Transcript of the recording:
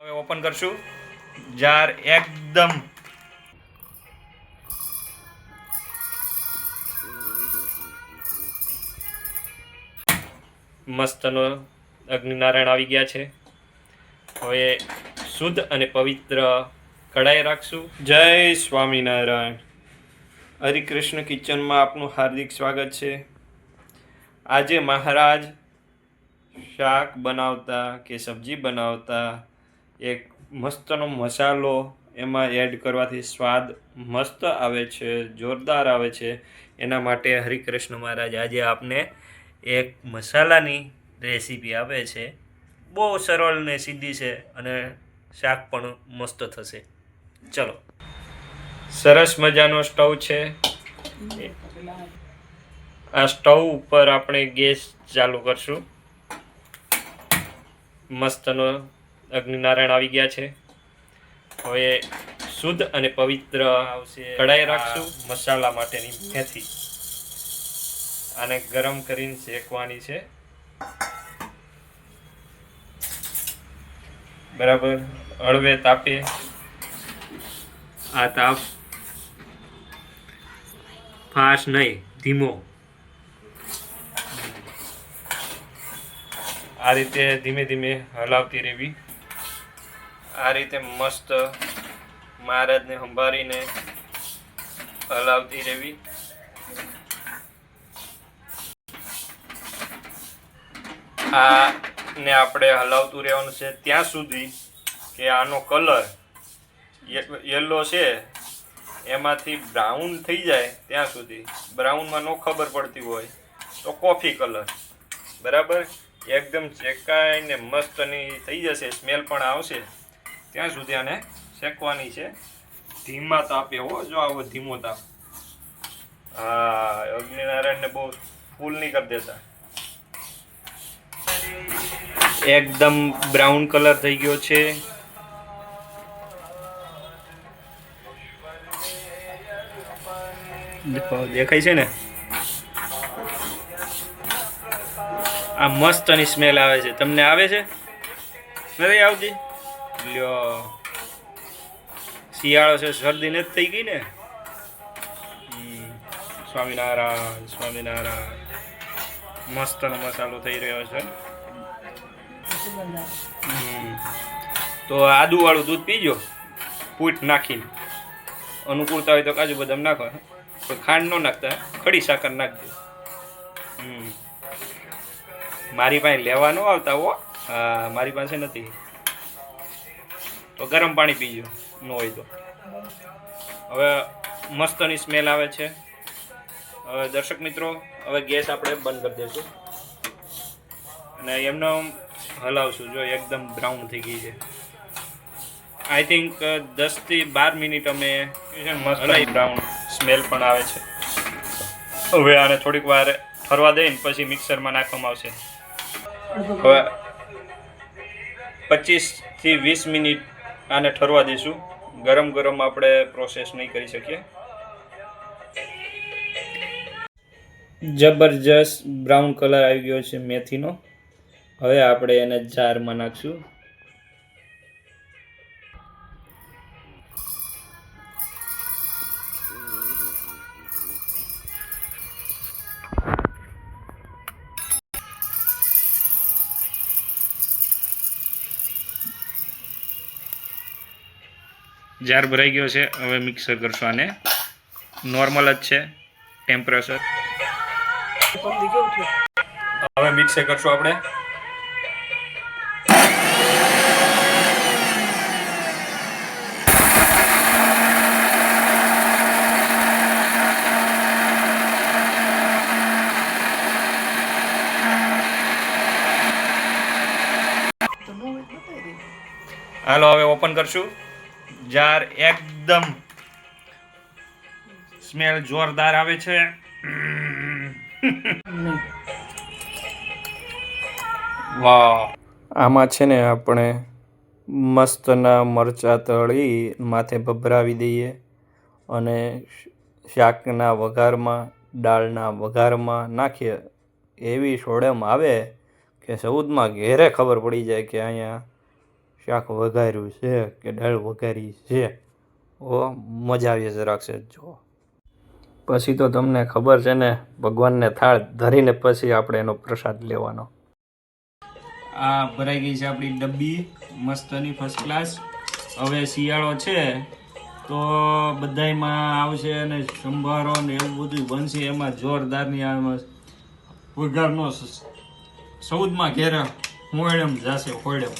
હવે ઓપન કરશું. જાર એકદમ. મસ્તનો અગ્નિનારાયણ આવી ગયા છે. હવે શુદ્ધ અને પવિત્ર કઢાઈ રાખશું. જય સ્વામિનારાયણ. હરિકૃષ્ણ કિચનમાં આપનું હાર્દિક સ્વાગત છે. આજે મહારાજ શાક બનાવતા કે સબ્જી બનાવતા એક મસ્તનો મસાલો એમાં એડ કરવાથી સ્વાદ મસ્ત આવે છે, જોરદાર આવે છે. એના માટે હરિકૃષ્ણ મહારાજ આજે આપને એક મસાલાની રેસીપી આપે છે. બહુ સરળ ને સીધી છે અને શાક પણ મસ્ત થશે. ચલો. સરસ મજાનો સ્ટવ છે. આ સ્ટવ ઉપર આપણે ગેસ ચાલુ કરશું. મસ્તનો અગ્નિનારાયણ આવી ગયા છે. હવે શુદ્ધ અને પવિત્ર આવશે. કઢાઈ રાખશું. મસાલા માટેની મેથી. આને ગરમ કરીને શેકવાની છે. બરાબર. હળવે તાપે. આ તાપ ફાસ્ટ નહીં ધીમો. આ રીતે ધીમે ધીમે હલાવતી રહેવી. આ રીતે મસ્ત મહારાજને સંભાળીને હલાવતી રહેવી. આ ને આપણે હલાવતું રહેવાનું છે ત્યાં સુધી કે આનો કલર યલો છે, એમાંથી બ્રાઉન થઈ જાય ત્યાં સુધી. બ્રાઉનમાં નો ખબર પડતી હોય તો કોફી કલર. બરાબર? એકદમ ચેકાઈને મસ્તની થઈ જશે, સ્મેલ પણ આવશે. ત્યાં સુધી આને શેકવાની છે. ધીમા તાપે હો, જો આવો ધીમો તાપ. હા, અગ્નિનારાયણને બહુ ફૂલ નહીં કરી દેતા. એકદમ બ્રાઉન કલર થઈ ગયો છે. દેખાય છે ને? આ મસ્તની સ્મેલ આવે છે. તમને આવે છે? નથી આવતી? શિયાળો છે, શરદી નથી થઈ ગઈ ને. સ્વામિનારાયણ સ્વામિનારાયણ. મસ્તનો મસાલો થઈ રહ્યો છે. તો આદુવાળું દૂધ પીજો પૂટ નાખીને. અનુકૂળતા હોય તો કાજુ બદામ નાખો. તો ખાંડ ન નાખતા ખડી સાકર નાખજો. મારી પાસે લેવા ન આવતા હા, મારી પાસે નથી. તો ગરમ પાણી પીજો ન હોય તો. હવે મસ્તની સ્મેલ આવે છે. હવે દર્શક મિત્રો હવે ગેસ આપણે બંધ કરી દઈશું. અને એમનો હલાવશું જો એકદમ બ્રાઉન થઈ ગઈ છે. આઈ થિંક દસથી બાર મિનિટ અમે મસ્ત બ્રાઉન સ્મેલ પણ આવે છે. હવે આને થોડીક વાર ફરવા દઈને પછી મિક્સરમાં નાખવામાં આવશે. હવે પચીસથી વીસ મિનિટ આને ઠરવા દઈશું. ગરમ ગરમ આપણે પ્રોસેસ નહીં કરી શકીએ. જબરજસ્ત બ્રાઉન કલર આવી ગયો છે મેથીનો. હવે આપણે એને જારમાં નાખશું. જાર ભરાઈ ગયો છે. હવે મિક્સર કરશું આને. નોર્મલ જ છે. ટેમ્પરેચર હવે મિક્સર કરશું આપણે. હાલો, હવે ઓપન કરશું. જાર એકદમ સ્મેલ જોરદાર આવે છે. વાહ. આમાં છે ને આપણે મસ્તના મરચાં તળી માથે ભભરાવી દઈએ અને શાકના વઘારમાં દાળના વઘારમાં નાખીએ. એવી સોડમ આવે કે સૌદમાં ઘેરે ખબર પડી જાય કે અહીંયા શાક વઘાર્યું છે કે દાળ વઘારી છે? ઓ, મજા આવી જરાક છે જો પછી તો તમને ખબર છે ને, ભગવાનને થાળ ધરીને પછી આપણે એનો પ્રસાદ લેવાનો. આ ભરાઈ ગઈ છે આપણી ડબ્બી, મસ્તની ફર્સ્ટ ક્લાસ હવે શિયાળો છે, તો બધાયમાં આવશે અને સંભારો ને એવું બધું બનશે. એમાં જોરદારની વઘારનો સૌદમાં ઘેરે હોળેમ જાશે હોળેમ